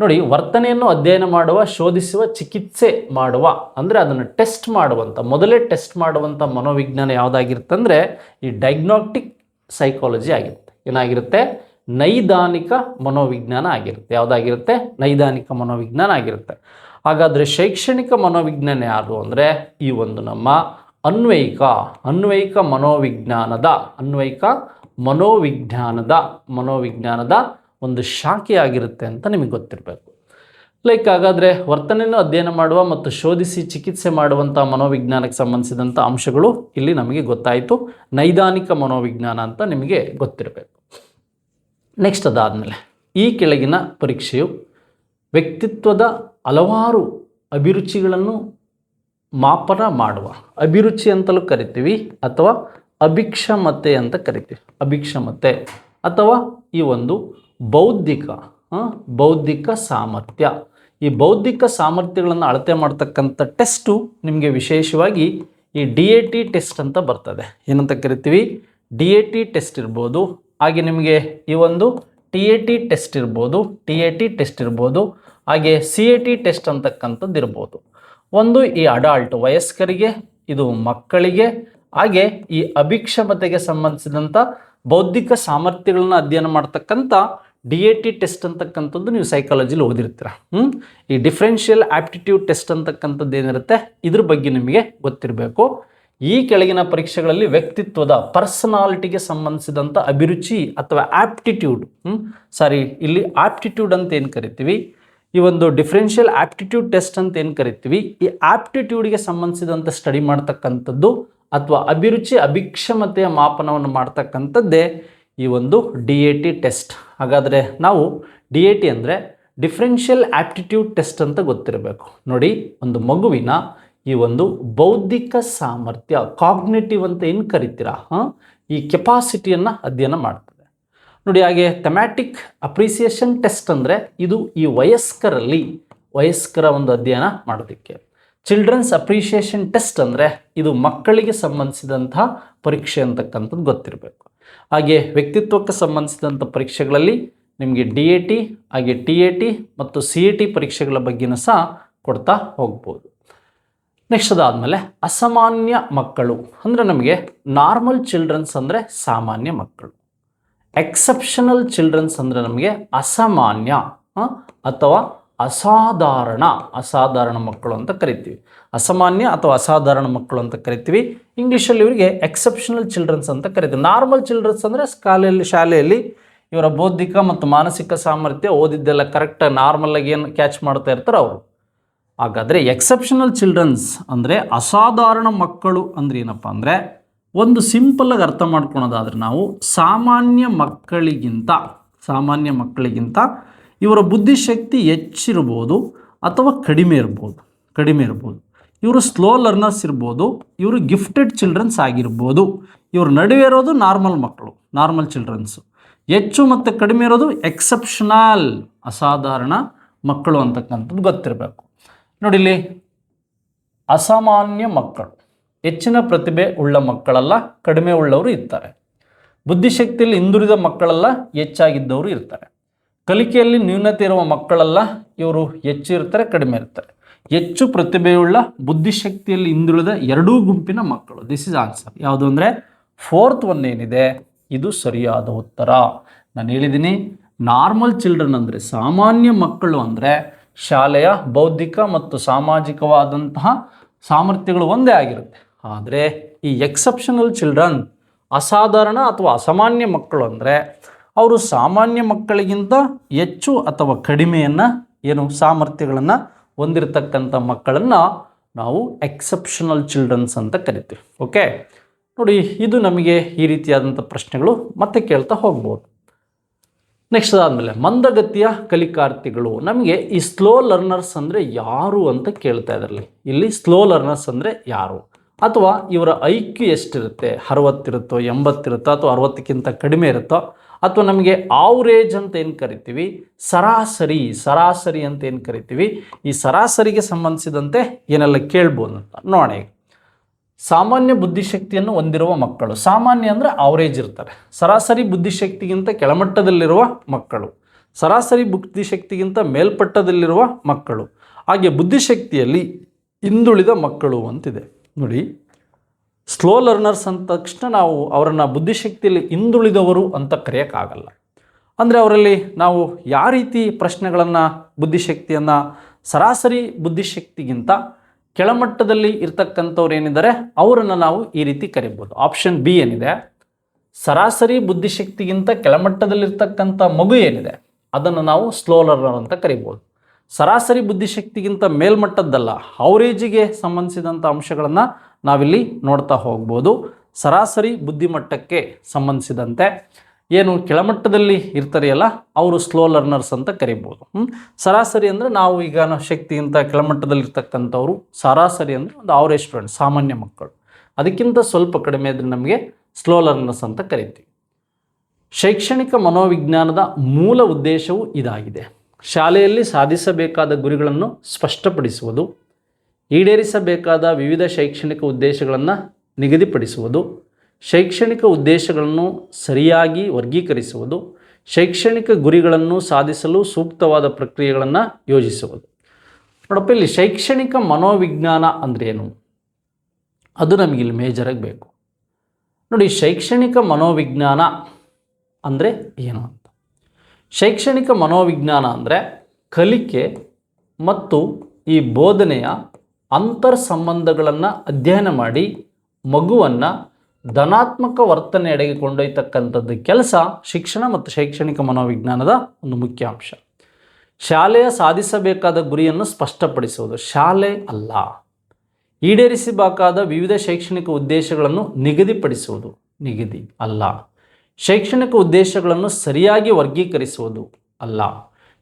ನೋಡಿ, ವರ್ತನೆಯನ್ನು ಅಧ್ಯಯನ ಮಾಡುವ, ಶೋಧಿಸುವ, ಚಿಕಿತ್ಸೆ ಮಾಡುವ, ಅಂದರೆ ಅದನ್ನು ಟೆಸ್ಟ್ ಮಾಡುವಂಥ ಮೊದಲೇ ಟೆಸ್ಟ್ ಮಾಡುವಂಥ ಮನೋವಿಜ್ಞಾನ ಯಾವುದಾಗಿರುತ್ತಂದರೆ ಈ ಡೈಗ್ನೋಟಿಕ್ ಸೈಕಾಲಜಿ ಆಗಿರುತ್ತೆ. ಏನಾಗಿರುತ್ತೆ? ನೈದಾನಿಕ ಮನೋವಿಜ್ಞಾನ ಆಗಿರುತ್ತೆ. ಯಾವುದಾಗಿರುತ್ತೆ? ನೈದಾನಿಕ ಮನೋವಿಜ್ಞಾನ ಆಗಿರುತ್ತೆ. ಹಾಗಾದರೆ ಶೈಕ್ಷಣಿಕ ಮನೋವಿಜ್ಞಾನ ಯಾರು ಅಂದರೆ? ಈ ಒಂದು ನಮ್ಮ ಅನ್ವಯಿಕ ಅನ್ವಯಿಕ ಮನೋವಿಜ್ಞಾನದ ಅನ್ವಯಿಕ ಮನೋವಿಜ್ಞಾನದ ಮನೋವಿಜ್ಞಾನದ ಒಂದು ಶಾಖೆಯಾಗಿರುತ್ತೆ ಅಂತ ನಿಮಗೆ ಗೊತ್ತಿರಬೇಕು. ಲೈಕ್ ಹಾಗಾದರೆ ವರ್ತನೆಯನ್ನು ಅಧ್ಯಯನ ಮಾಡುವ ಮತ್ತು ಶೋಧಿಸಿ ಚಿಕಿತ್ಸೆ ಮಾಡುವಂಥ ಮನೋವಿಜ್ಞಾನಕ್ಕೆ ಸಂಬಂಧಿಸಿದಂಥ ಅಂಶಗಳು ಇಲ್ಲಿ ನಮಗೆ ಗೊತ್ತಾಯಿತು. ನೈದಾನಿಕ ಮನೋವಿಜ್ಞಾನ ಅಂತ ನಿಮಗೆ ಗೊತ್ತಿರಬೇಕು. ನೆಕ್ಸ್ಟ್ ಅದಾದಮೇಲೆ ಈ ಕೆಳಗಿನ ಪರೀಕ್ಷೆಯು ವ್ಯಕ್ತಿತ್ವದ ಹಲವಾರು ಅಭಿರುಚಿಗಳನ್ನು ಮಾಪನ ಮಾಡುವ. ಅಭಿರುಚಿ ಅಂತಲೂ ಕರಿತೀವಿ ಅಥವಾ ಅಭಿಕ್ಷಮತೆ ಅಂತ ಕರಿತೀವಿ. ಅಭಿಕ್ಷಮತೆ ಅಥವಾ ಈ ಒಂದು ಬೌದ್ಧಿಕ ಬೌದ್ಧಿಕ ಸಾಮರ್ಥ್ಯ. ಈ ಬೌದ್ಧಿಕ ಸಾಮರ್ಥ್ಯಗಳನ್ನು ಅಳತೆ ಮಾಡ್ತಕ್ಕಂಥ ಟೆಸ್ಟು ನಿಮಗೆ ವಿಶೇಷವಾಗಿ ಈ ಡಿ ಎ ಟಿ ಟೆಸ್ಟ್ ಅಂತ ಬರ್ತದೆ. ಏನಂತ ಕರಿತೀವಿ? ಡಿ ಎ ಟಿ ಟೆಸ್ಟ್ ಇರ್ಬೋದು. ಹಾಗೆ ನಿಮಗೆ ಈ ಒಂದು ಟಿ ಎ ಟಿ ಟೆಸ್ಟ್ ಇರ್ಬೋದು, ಟಿ ಎ ಟಿ ಟೆಸ್ಟ್ ಇರ್ಬೋದು, ಹಾಗೆ ಸಿ ಎ ಟಿ ಟೆಸ್ಟ್ ಅಂತಕ್ಕಂಥದ್ದು ಇರ್ಬೋದು. ಒಂದು ಈ ಅಡಾಲ್ಟ್ ವಯಸ್ಕರಿಗೆ, ಇದು ಮಕ್ಕಳಿಗೆ, ಹಾಗೆ ಈ ಅಭಿಕ್ಷಮತೆಗೆ ಸಂಬಂಧಿಸಿದಂಥ ಬೌದ್ಧಿಕ ಸಾಮರ್ಥ್ಯಗಳನ್ನ ಅಧ್ಯಯನ ಮಾಡ್ತಕ್ಕಂಥ ಡಿ ಎ ಟಿ ಟೆಸ್ಟ್ ಅಂತಕ್ಕಂಥದ್ದು ನೀವು ಸೈಕಾಲಜಿಲಿ ಓದಿರ್ತೀರ. ಹ್ಞೂ ಈ ಡಿಫ್ರೆನ್ಷಿಯಲ್ ಆಪ್ಟಿಟ್ಯೂಡ್ ಟೆಸ್ಟ್ ಅಂತಕ್ಕಂಥದ್ದು ಏನಿರುತ್ತೆ? ಇದ್ರ ಬಗ್ಗೆ ನಿಮಗೆ ಗೊತ್ತಿರಬೇಕು. ಈ ಕೆಳಗಿನ ಪರೀಕ್ಷೆಗಳಲ್ಲಿ ವ್ಯಕ್ತಿತ್ವದ ಪರ್ಸನಾಲಿಟಿಗೆ ಸಂಬಂಧಿಸಿದಂಥ ಅಭಿರುಚಿ ಅಥವಾ ಆಪ್ಟಿಟ್ಯೂಡ್ ಸಾರಿ ಇಲ್ಲಿ ಆಪ್ಟಿಟ್ಯೂಡ್ ಅಂತ ಏನು ಕರಿತೀವಿ? ಈ ಒಂದು ಡಿಫ್ರೆನ್ಷಿಯಲ್ ಆಪ್ಟಿಟ್ಯೂಡ್ ಟೆಸ್ಟ್ ಅಂತ ಏನು ಕರಿತೀವಿ? ಈ ಆಪ್ಟಿಟ್ಯೂಡ್ಗೆ ಸಂಬಂಧಿಸಿದಂಥ ಸ್ಟಡಿ ಮಾಡ್ತಕ್ಕಂಥದ್ದು ಅಥವಾ ಅಭಿರುಚಿ, ಅಭಿಕ್ಷಮತೆಯ ಮಾಪನವನ್ನು ಮಾಡ್ತಕ್ಕಂಥದ್ದೇ ಈ ಒಂದು ಡಿ ಎ ಟಿ ಟೆಸ್ಟ್ ಹಾಗಾದರೆ ನಾವು ಡಿ ಎ ಟಿ ಅಂದರೆ ಡಿಫ್ರೆನ್ಷಿಯಲ್ ಆಪ್ಟಿಟ್ಯೂಡ್ ಟೆಸ್ಟ್ ಅಂತ ಗೊತ್ತಿರಬೇಕು. ನೋಡಿ, ಒಂದು ಮಗುವಿನ ಈ ಒಂದು ಬೌದ್ಧಿಕ ಸಾಮರ್ಥ್ಯ ಕಾಗ್ನೇಟಿವ್ ಅಂತ ಏನು ಕರಿತೀರಾ? ಹಾಂ? ಈ ಕೆಪಾಸಿಟಿಯನ್ನು ಅಧ್ಯಯನ ಮಾಡ್ತದೆ. ನೋಡಿ, ಹಾಗೆ ಥೆಮ್ಯಾಟಿಕ್ ಅಪ್ರಿಸಿಯೇಷನ್ ಟೆಸ್ಟ್ ಅಂದರೆ ಇದು ಈ ವಯಸ್ಕರಲ್ಲಿ, ವಯಸ್ಕರ ಒಂದು ಅಧ್ಯಯನ ಮಾಡೋದಕ್ಕೆ. ಚಿಲ್ಡ್ರನ್ಸ್ ಅಪ್ರಿಷಿಯೇಷನ್ ಟೆಸ್ಟ್ ಅಂದರೆ ಇದು ಮಕ್ಕಳಿಗೆ ಸಂಬಂಧಿಸಿದಂತಹ ಪರೀಕ್ಷೆ ಅಂತಕ್ಕಂಥದ್ದು ಗೊತ್ತಿರಬೇಕು. ಹಾಗೆ ವ್ಯಕ್ತಿತ್ವಕ್ಕೆ ಸಂಬಂಧಿಸಿದಂಥ ಪರೀಕ್ಷೆಗಳಲ್ಲಿ ನಿಮಗೆ ಡಿ ಎ ಟಿ, ಹಾಗೆ ಟಿ ಎ ಟಿ ಮತ್ತು ಸಿ ಎ ಟಿ ಪರೀಕ್ಷೆಗಳ ಬಗ್ಗೆನೂ ಸಹ ಕೊಡ್ತಾ ಹೋಗ್ಬೋದು. ನೆಕ್ಸ್ಟ್ ಅದಾದಮೇಲೆ ಅಸಾಮಾನ್ಯ ಮಕ್ಕಳು. ಅಂದರೆ ನಮಗೆ ನಾರ್ಮಲ್ ಚಿಲ್ಡ್ರನ್ಸ್ ಅಂದರೆ ಸಾಮಾನ್ಯ ಮಕ್ಕಳು. ಎಕ್ಸೆಪ್ಷನಲ್ ಚಿಲ್ಡ್ರನ್ಸ್ ಅಂದರೆ ನಮಗೆ ಅಸಾಮಾನ್ಯ ಅಥವಾ ಅಸಾಧಾರಣ ಅಸಾಧಾರಣ ಮಕ್ಕಳು ಅಂತ ಕರಿತೀವಿ. ಅಸಾಮಾನ್ಯ ಅಥವಾ ಅಸಾಧಾರಣ ಮಕ್ಕಳು ಅಂತ ಕರಿತೀವಿ. ಇಂಗ್ಲೀಷಲ್ಲಿ ಇವರಿಗೆ ಎಕ್ಸೆಪ್ಷನಲ್ ಚಿಲ್ಡ್ರನ್ಸ್ ಅಂತ ಕರಿತೀವಿ. ನಾರ್ಮಲ್ ಚಿಲ್ಡ್ರನ್ಸ್ ಅಂದರೆ ಶಾಲೆಯಲ್ಲಿ ಶಾಲೆಯಲ್ಲಿ ಇವರ ಬೌದ್ಧಿಕ ಮತ್ತು ಮಾನಸಿಕ ಸಾಮರ್ಥ್ಯ ಓದಿದ್ದೆಲ್ಲ ಕರೆಕ್ಟಾಗಿ ನಾರ್ಮಲಾಗಿ ಏನು ಕ್ಯಾಚ್ ಮಾಡ್ತಾ ಇರ್ತಾರೆ ಅವರು. ಹಾಗಾದರೆ ಎಕ್ಸೆಪ್ಷನಲ್ ಚಿಲ್ಡ್ರನ್ಸ್ ಅಂದರೆ ಅಸಾಧಾರಣ ಮಕ್ಕಳು ಅಂದ್ರೆ ಏನಪ್ಪ ಅಂದರೆ ಒಂದು ಸಿಂಪಲ್ಲಾಗಿ ಅರ್ಥ ಮಾಡ್ಕೊಳೋದಾದ್ರೆ ನಾವು ಸಾಮಾನ್ಯ ಮಕ್ಕಳಿಗಿಂತ ಸಾಮಾನ್ಯ ಮಕ್ಕಳಿಗಿಂತ ಇವರ ಬುದ್ಧಿಶಕ್ತಿ ಹೆಚ್ಚಿರ್ಬೋದು ಅಥವಾ ಕಡಿಮೆ ಇರ್ಬೋದು ಕಡಿಮೆ ಇರ್ಬೋದು. ಇವರು ಸ್ಲೋ ಲರ್ನರ್ಸ್ ಇರ್ಬೋದು, ಇವರು ಗಿಫ್ಟೆಡ್ ಚಿಲ್ಡ್ರನ್ಸ್ ಆಗಿರ್ಬೋದು. ಇವ್ರ ನಡುವೆ ಇರೋದು ನಾರ್ಮಲ್ ಮಕ್ಕಳು ನಾರ್ಮಲ್ ಚಿಲ್ಡ್ರನ್ಸು ಹೆಚ್ಚು ಮತ್ತು ಕಡಿಮೆ ಇರೋದು ಎಕ್ಸೆಪ್ಷನಲ್ ಅಸಾಧಾರಣ ಮಕ್ಕಳು ಅಂತಕ್ಕಂಥದ್ದು ಗೊತ್ತಿರಬೇಕು. ನೋಡಿ ಇಲ್ಲಿ ಅಸಾಮಾನ್ಯ ಮಕ್ಕಳು. ಹೆಚ್ಚಿನ ಪ್ರತಿಭೆ ಉಳ್ಳ ಮಕ್ಕಳಲ್ಲ, ಕಡಿಮೆ ಉಳ್ಳವರು ಇರ್ತಾರೆ. ಬುದ್ಧಿಶಕ್ತಿಯಲ್ಲಿ ಹಿಂದುಳಿದ ಮಕ್ಕಳೆಲ್ಲ, ಹೆಚ್ಚಾಗಿದ್ದವರು ಇರ್ತಾರೆ. ಕಲಿಕೆಯಲ್ಲಿ ನ್ಯೂನತೆ ಇರುವ ಮಕ್ಕಳೆಲ್ಲ, ಇವರು ಹೆಚ್ಚು ಇರ್ತಾರೆ, ಕಡಿಮೆ ಇರ್ತಾರೆ. ಹೆಚ್ಚು ಪ್ರತಿಭೆಯುಳ್ಳ, ಬುದ್ಧಿಶಕ್ತಿಯಲ್ಲಿ ಹಿಂದುಳಿದ ಎರಡೂ ಗುಂಪಿನ ಮಕ್ಕಳು. ದಿಸ್ ಇಸ್ ಆನ್ಸರ್ ಯಾವುದು ಅಂದರೆ ಫೋರ್ತ್ ಒನ್ ಏನಿದೆ? ಇದು ಸರಿಯಾದ ಉತ್ತರ. ನಾನು ಹೇಳಿದ್ದೀನಿ ನಾರ್ಮಲ್ ಚಿಲ್ಡ್ರನ್ ಅಂದರೆ, ಸಾಮಾನ್ಯ ಮಕ್ಕಳು ಅಂದರೆ, ಶಾಲೆಯ ಬೌದ್ಧಿಕ ಮತ್ತು ಸಾಮಾಜಿಕವಾದಂತಹ ಸಾಮರ್ಥ್ಯಗಳು ಒಂದೇ ಆಗಿರುತ್ತೆ. ಆದರೆ, ಈ ಎಕ್ಸೆಪ್ಷನಲ್ ಚಿಲ್ಡ್ರನ್ ಅಸಾಧಾರಣ ಅಥವಾ ಅಸಾಮಾನ್ಯ ಮಕ್ಕಳು ಅಂದರೆ ಅವರು ಸಾಮಾನ್ಯ ಮಕ್ಕಳಿಗಿಂತ ಹೆಚ್ಚು ಅಥವಾ ಕಡಿಮೆಯನ್ನು ಏನು ಸಾಮರ್ಥ್ಯಗಳನ್ನು ಹೊಂದಿರತಕ್ಕಂಥ ಮಕ್ಕಳನ್ನು ನಾವು ಎಕ್ಸೆಪ್ಷನಲ್ ಚಿಲ್ಡ್ರನ್ಸ್ ಅಂತ ಕರಿತೀವಿ. ಓಕೆ ನೋಡಿ, ಇದು ನಮಗೆ ಈ ರೀತಿಯಾದಂಥ ಪ್ರಶ್ನೆಗಳು ಮತ್ತೆ ಕೇಳ್ತಾ ಹೋಗ್ಬೋದು. ನೆಕ್ಸ್ಟ್ ಅದಾದಮೇಲೆ, ಮಂದಗತಿಯ ಕಲಿಕಾರ್ಥಿಗಳು ನಮಗೆ ಈ ಸ್ಲೋ ಲರ್ನರ್ಸ್ ಅಂದರೆ ಯಾರು ಅಂತ ಕೇಳ್ತಾ ಇದ್ರಲ್ಲಿ. ಇಲ್ಲಿ ಸ್ಲೋ ಲರ್ನರ್ಸ್ ಅಂದರೆ ಯಾರು? ಅಥವಾ ಇವರ ಐ ಕ್ಯೂ ಎಷ್ಟಿರುತ್ತೆ? ಅರವತ್ತಿರುತ್ತೋ, ಎಂಬತ್ತಿರುತ್ತೋ, ಅಥವಾ ಅರವತ್ತಕ್ಕಿಂತ ಕಡಿಮೆ ಇರುತ್ತೋ? ಅಥವಾ ನಮಗೆ ಆವ್ರೇಜ್ ಅಂತ ಏನು ಕರಿತೀವಿ? ಸರಾಸರಿ ಸರಾಸರಿ ಅಂತ ಏನು ಕರಿತೀವಿ? ಈ ಸರಾಸರಿಗೆ ಸಂಬಂಧಿಸಿದಂತೆ ಏನೆಲ್ಲ ಕೇಳ್ಬೋದು ಅಂತ ನೋಡಿ ಸಾಮಾನ್ಯ ಬುದ್ಧಿಶಕ್ತಿಯನ್ನು ಹೊಂದಿರುವ ಮಕ್ಕಳು. ಸಾಮಾನ್ಯ ಅಂದರೆ ಆವ್ರೇಜ್ ಇರ್ತಾರೆ. ಸರಾಸರಿ ಬುದ್ಧಿಶಕ್ತಿಗಿಂತ ಕೆಳಮಟ್ಟದಲ್ಲಿರುವ ಮಕ್ಕಳು. ಸರಾಸರಿ ಬುದ್ಧಿಶಕ್ತಿಗಿಂತ ಮೇಲ್ಪಟ್ಟದಲ್ಲಿರುವ ಮಕ್ಕಳು. ಹಾಗೆ ಬುದ್ಧಿಶಕ್ತಿಯಲ್ಲಿ ಹಿಂದುಳಿದ ಮಕ್ಕಳು ಅಂತಿದೆ. ನೋಡಿ ಸ್ಲೋ ಲರ್ನರ್ಸ್ ಅಂದ ತಕ್ಷಣ ನಾವು ಅವರನ್ನು ಬುದ್ಧಿಶಕ್ತಿಯಲ್ಲಿ ಹಿಂದುಳಿದವರು ಅಂತ ಕರೆಯೋಕ್ಕಾಗಲ್ಲ. ಅಂದರೆ ಅವರಲ್ಲಿ ನಾವು ಯಾವ ರೀತಿ ಪ್ರಶ್ನೆಗಳನ್ನು, ಬುದ್ಧಿಶಕ್ತಿಯನ್ನು, ಸರಾಸರಿ ಬುದ್ಧಿಶಕ್ತಿಗಿಂತ ಕೆಳಮಟ್ಟದಲ್ಲಿ ಇರ್ತಕ್ಕಂಥವ್ರು ಏನಿದ್ದಾರೆ, ಅವರನ್ನು ನಾವು ಈ ರೀತಿ ಕರಿಬೋದು. ಆಪ್ಷನ್ ಬಿ ಏನಿದೆ, ಸರಾಸರಿ ಬುದ್ಧಿಶಕ್ತಿಗಿಂತ ಕೆಳಮಟ್ಟದಲ್ಲಿರ್ತಕ್ಕಂಥ ಮಗು ಏನಿದೆ, ಅದನ್ನು ನಾವು ಸ್ಲೋ ಲರ್ನರ್ ಅಂತ ಕರಿಬೋದು. ಸರಾಸರಿ ಬುದ್ಧಿಶಕ್ತಿಗಿಂತ ಮೇಲ್ಮಟ್ಟದ್ದಲ್ಲ, ಅವರೇಜಿಗೆ ಸಂಬಂಧಿಸಿದಂಥ ಅಂಶಗಳನ್ನು ನಾವಿಲ್ಲಿ ನೋಡ್ತಾ ಹೋಗ್ಬೋದು. ಸರಾಸರಿ ಬುದ್ಧಿಮಟ್ಟಕ್ಕೆ ಸಂಬಂಧಿಸಿದಂತೆ ಏನು ಕೆಳಮಟ್ಟದಲ್ಲಿ ಇರ್ತಾರೆಯಲ್ಲ, ಅವರು ಸ್ಲೋ ಲರ್ನರ್ಸ್ ಅಂತ ಕರಿಬೋದು? ಸರಾಸರಿ ಅಂದರೆ ನಾವು ಈಗ ಶಕ್ತಿಗಿಂತ ಕೆಳಮಟ್ಟದಲ್ಲಿ ಇರ್ತಕ್ಕಂಥವ್ರು ಸರಾಸರಿ ಅಂದರೆ ಒಂದು ಆವರೇಜ್ ಸ್ಟೂಡೆಂಟ್ ಸಾಮಾನ್ಯ ಮಕ್ಕಳು. ಅದಕ್ಕಿಂತ ಸ್ವಲ್ಪ ಕಡಿಮೆ ಇದ್ರೆ ನಮಗೆ ಸ್ಲೋ ಲರ್ನರ್ಸ್ ಅಂತ ಕರಿತೀವಿ. ಶೈಕ್ಷಣಿಕ ಮನೋವಿಜ್ಞಾನದ ಮೂಲ ಉದ್ದೇಶವು ಇದಾಗಿದೆ. ಶಾಲೆಯಲ್ಲಿ ಸಾಧಿಸಬೇಕಾದ ಗುರಿಗಳನ್ನು ಸ್ಪಷ್ಟಪಡಿಸುವುದು ಈಡೇರಿಸಬೇಕಾದ ವಿವಿಧ ಶೈಕ್ಷಣಿಕ ಉದ್ದೇಶಗಳನ್ನು ನಿಗದಿಪಡಿಸುವುದು, ಶೈಕ್ಷಣಿಕ ಉದ್ದೇಶಗಳನ್ನು ಸರಿಯಾಗಿ ವರ್ಗೀಕರಿಸುವುದು, ಶೈಕ್ಷಣಿಕ ಗುರಿಗಳನ್ನು ಸಾಧಿಸಲು ಸೂಕ್ತವಾದ ಪ್ರಕ್ರಿಯೆಗಳನ್ನು ಯೋಜಿಸುವುದು. ನೋಡಪ್ಪ, ಇಲ್ಲಿ ಶೈಕ್ಷಣಿಕ ಮನೋವಿಜ್ಞಾನ ಅಂದ್ರೇನು ಅದು ನಮಗೆ ಇಲ್ಲಿ ಮೇಜರಾಗಿ ಬೇಕು ನೋಡಿ, ಶೈಕ್ಷಣಿಕ ಮನೋವಿಜ್ಞಾನ ಅಂದರೆ ಏನು ಅಂತ? ಶೈಕ್ಷಣಿಕ ಮನೋವಿಜ್ಞಾನ ಅಂದರೆ ಕಲಿಕೆ ಮತ್ತು ಈ ಬೋಧನೆಯ ಅಂತರ್ ಸಂಬಂಧಗಳನ್ನು ಅಧ್ಯಯನ ಮಾಡಿ ಮಗುವನ್ನು ಧನಾತ್ಮಕ ವರ್ತನೆಯೆಡೆಗೆ ಕೊಂಡೊಯ್ತಕ್ಕಂಥದ್ದು ಕೆಲಸ ಶಿಕ್ಷಣ ಮತ್ತು ಶೈಕ್ಷಣಿಕ ಮನೋವಿಜ್ಞಾನದ ಒಂದು ಮುಖ್ಯ ಅಂಶ. ಶಾಲೆಯ ಸಾಧಿಸಬೇಕಾದ ಗುರಿಯನ್ನು ಸ್ಪಷ್ಟಪಡಿಸುವುದು. ಶಾಲೆ ಅಲ್ಲ. ಈಡೇರಿಸಬೇಕಾದ ವಿವಿಧ ಶೈಕ್ಷಣಿಕ ಉದ್ದೇಶಗಳನ್ನು ನಿಗದಿಪಡಿಸುವುದು. ನಿಗದಿ ಅಲ್ಲ. ಶೈಕ್ಷಣಿಕ ಉದ್ದೇಶಗಳನ್ನು ಸರಿಯಾಗಿ ವರ್ಗೀಕರಿಸುವುದು ಅಲ್ಲ.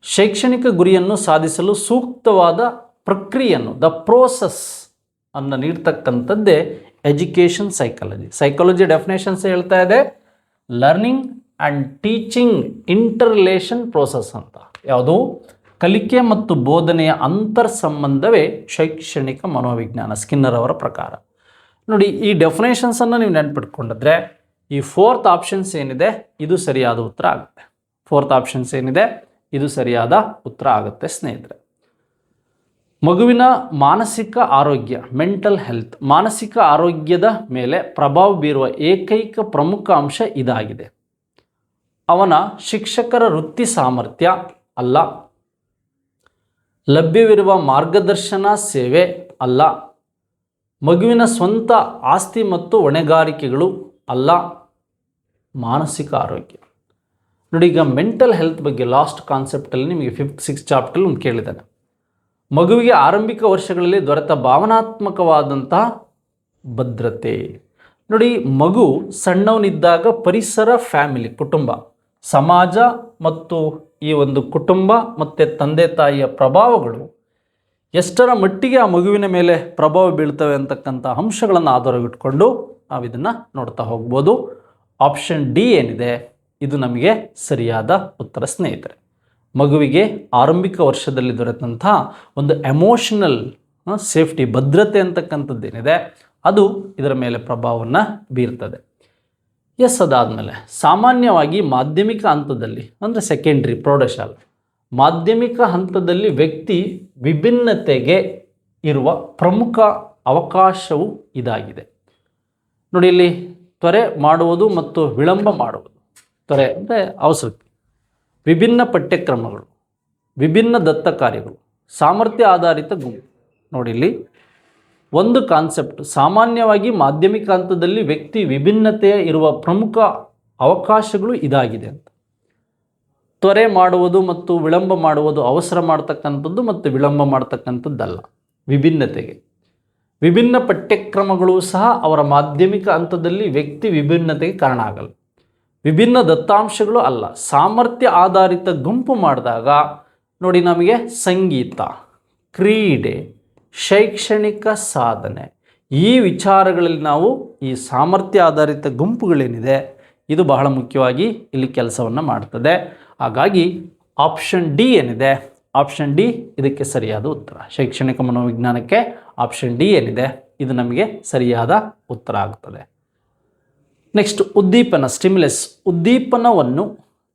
ಶೈಕ್ಷಣಿಕ ಗುರಿಯನ್ನು ಸಾಧಿಸಲು ಸೂಕ್ತವಾದ ಪ್ರಕ್ರಿಯೆಯನ್ನು ದ ಪ್ರೋಸೆಸ್ ಅನ್ನು ನೀಡ್ತಕ್ಕಂಥದ್ದೇ ಎಜುಕೇಷನ್ ಸೈಕಾಲಜಿ ಸೈಕಾಲಜಿ ಡೆಫಿನೇಷನ್ಸ್ ಹೇಳ್ತಾ ಇದೆ. Learning and teaching interrelation process ಅಂತ. ಯಾವುದು? ಕಲಿಕೆ ಮತ್ತು ಬೋಧನೆಯ ಅಂತರ್ ಸಂಬಂಧವೇ ಶೈಕ್ಷಣಿಕ ಮನೋವಿಜ್ಞಾನ ಸ್ಕಿನ್ನರ್ ಅವರ ಪ್ರಕಾರ. ನೋಡಿ, ಈ ಡೆಫಿನೇಷನ್ಸನ್ನು ನೀವು ನೆನ್ಪಿಟ್ಕೊಂಡಿದ್ರೆ, ಈ ಫೋರ್ತ್ ಆಪ್ಷನ್ಸ್ ಏನಿದೆ, ಇದು ಸರಿಯಾದ ಉತ್ತರ ಆಗುತ್ತೆ. ಫೋರ್ತ್ ಆಪ್ಷನ್ಸ್ ಏನಿದೆ, ಇದು ಸರಿಯಾದ ಉತ್ತರ ಆಗುತ್ತೆ, ಸ್ನೇಹಿತರೆ. ಮಗುವಿನ ಮಾನಸಿಕ ಆರೋಗ್ಯ ಮೆಂಟಲ್ ಹೆಲ್ತ್ ಮಾನಸಿಕ ಆರೋಗ್ಯದ ಮೇಲೆ ಪ್ರಭಾವ ಬೀರುವ ಏಕೈಕ ಪ್ರಮುಖ ಅಂಶ ಇದಾಗಿದೆ. ಅವನ ಶಿಕ್ಷಕರ ವೃತ್ತಿ ಸಾಮರ್ಥ್ಯ ಅಲ್ಲ. ಲಭ್ಯವಿರುವ ಮಾರ್ಗದರ್ಶನ ಸೇವೆ ಅಲ್ಲ. ಮಗುವಿನ ಸ್ವಂತ ಆಸ್ತಿ ಮತ್ತು ಹೊಣೆಗಾರಿಕೆಗಳು ಅಲ್ಲ. ಮಾನಸಿಕ ಆರೋಗ್ಯ. ನೋಡಿ, ಈಗ ಮೆಂಟಲ್ ಹೆಲ್ತ್ ಬಗ್ಗೆ ಲಾಸ್ಟ್ ಕಾನ್ಸೆಪ್ಟಲ್ಲಿ ನಿಮಗೆ ಫಿಫ್ತ್ ಸಿಕ್ಸ್ ಚಾಪ್ಟರ್ಲಿ ಒಂದು ಕೇಳಿದ್ದಾನೆ. ಮಗುವಿಗೆ ಆರಂಭಿಕ ವರ್ಷಗಳಲ್ಲಿ ದೊರೆತ ಭಾವನಾತ್ಮಕವಾದಂಥ ಭದ್ರತೆ. ನೋಡಿ, ಮಗು ಸಣ್ಣವನಿದ್ದಾಗ ಪರಿಸರ, ಫ್ಯಾಮಿಲಿ, ಕುಟುಂಬ, ಸಮಾಜ ಮತ್ತು ಈ ಒಂದು ಕುಟುಂಬ ಮತ್ತು ತಂದೆ, ತಾಯಿಯ ಪ್ರಭಾವಗಳು ಎಷ್ಟರ ಮಟ್ಟಿಗೆ ಆ ಮಗುವಿನ ಮೇಲೆ ಪ್ರಭಾವ ಬೀಳ್ತವೆ ಅಂತಕ್ಕಂಥ ಅಂಶಗಳನ್ನು ಆಧಾರವಿಟ್ಕೊಂಡು ನಾವು ಇದನ್ನು ನೋಡ್ತಾ ಹೋಗ್ಬೋದು. ಆಪ್ಷನ್ ಡಿ ಏನಿದೆ? ಇದು ನಮಗೆ ಸರಿಯಾದ ಉತ್ತರ, ಸ್ನೇಹಿತರೆ. ಮಗುವಿಗೆ ಆರಂಭಿಕ ವರ್ಷದಲ್ಲಿ ದೊರೆತಂಥ ಒಂದು ಎಮೋಷನಲ್ ಸೇಫ್ಟಿ ಭದ್ರತೆ ಅಂತಕ್ಕಂಥದ್ದೇನಿದೆ, ಅದು ಇದರ ಮೇಲೆ ಪ್ರಭಾವವನ್ನು ಬೀರ್ತದೆ. ಎಸ್ ಅದಾದಮೇಲೆ ಸಾಮಾನ್ಯವಾಗಿ ಮಾಧ್ಯಮಿಕ ಹಂತದಲ್ಲಿ, ಅಂದರೆ ಸೆಕೆಂಡ್ರಿ ಪ್ರೌಢಶಾಲೆ ಮಾಧ್ಯಮಿಕ ಹಂತದಲ್ಲಿ ವ್ಯಕ್ತಿ ವಿಭಿನ್ನತೆಗೆ ಇರುವ ಪ್ರಮುಖ ಅವಕಾಶವು ಇದಾಗಿದೆ. ನೋಡಿ ಇಲ್ಲಿ ತ್ವರೆ ಮಾಡುವುದು ಮತ್ತು ವಿಳಂಬ ಮಾಡುವುದು. ತ್ವರೆ ಅಂದರೆ ಅವಸರಕ್ಕೆ. ವಿಭಿನ್ನ ಪಠ್ಯಕ್ರಮಗಳು, ವಿಭಿನ್ನ ದತ್ತ ಕಾರ್ಯಗಳು, ಸಾಮರ್ಥ್ಯ ಆಧಾರಿತ ಗುಂಪು ನೋಡಿ ಇಲ್ಲಿ. ಒಂದು ಕಾನ್ಸೆಪ್ಟ್, ಸಾಮಾನ್ಯವಾಗಿ ಮಾಧ್ಯಮಿಕ ಹಂತದಲ್ಲಿ ವ್ಯಕ್ತಿ ವಿಭಿನ್ನತೆಯ ಇರುವ ಪ್ರಮುಖ ಅವಕಾಶಗಳು ಇದಾಗಿದೆ ಅಂತ. ತ್ವರೆ ಮಾಡುವುದು ಮತ್ತು ವಿಳಂಬ ಮಾಡುವುದು ಅವಸರ ಮಾಡ್ತಕ್ಕಂಥದ್ದು ಮತ್ತು ವಿಳಂಬ ಮಾಡ್ತಕ್ಕಂಥದ್ದಲ್ಲ, ವಿಭಿನ್ನತೆಗೆ. ವಿಭಿನ್ನ ಪಠ್ಯಕ್ರಮಗಳು ಸಹ ಅವರ ಮಾಧ್ಯಮಿಕ ಹಂತದಲ್ಲಿ ವ್ಯಕ್ತಿ ವಿಭಿನ್ನತೆಗೆ ಕಾರಣ ಆಗಲ್ಲ. ವಿಭಿನ್ನ ದತ್ತಾಂಶಗಳು ಅಲ್ಲ, ಸಾಮರ್ಥ್ಯ ಆಧಾರಿತ ಗುಂಪು ಮಾಡಿದಾಗ, ನೋಡಿ ನಮಗೆ ಸಂಗೀತ, ಕ್ರೀಡೆ, ಶೈಕ್ಷಣಿಕ ಸಾಧನೆ, ಈ ವಿಚಾರಗಳಲ್ಲಿ ನಾವು ಈ ಸಾಮರ್ಥ್ಯ ಆಧಾರಿತ ಗುಂಪುಗಳೇನಿದೆ, ಇದು ಬಹಳ ಮುಖ್ಯವಾಗಿ ಇಲ್ಲಿ ಕೆಲಸವನ್ನು ಮಾಡ್ತದೆ. ಹಾಗಾಗಿ ಆಪ್ಷನ್ ಡಿ ಏನಿದೆ? ಆಪ್ಷನ್ ಡಿ ಇದಕ್ಕೆ ಸರಿಯಾದ ಉತ್ತರ. ಶೈಕ್ಷಣಿಕ ಮನೋವಿಜ್ಞಾನಕ್ಕೆ ಆಪ್ಷನ್ ಡಿ ಏನಿದೆ? ಇದು ನಮಗೆ ಸರಿಯಾದ ಉತ್ತರ ಆಗ್ತದೆ. ನೆಕ್ಸ್ಟ್ ಉದ್ದೀಪನ ಸ್ಟಿಮ್ಯುಲಸ್ ಉದ್ದೀಪನವನ್ನು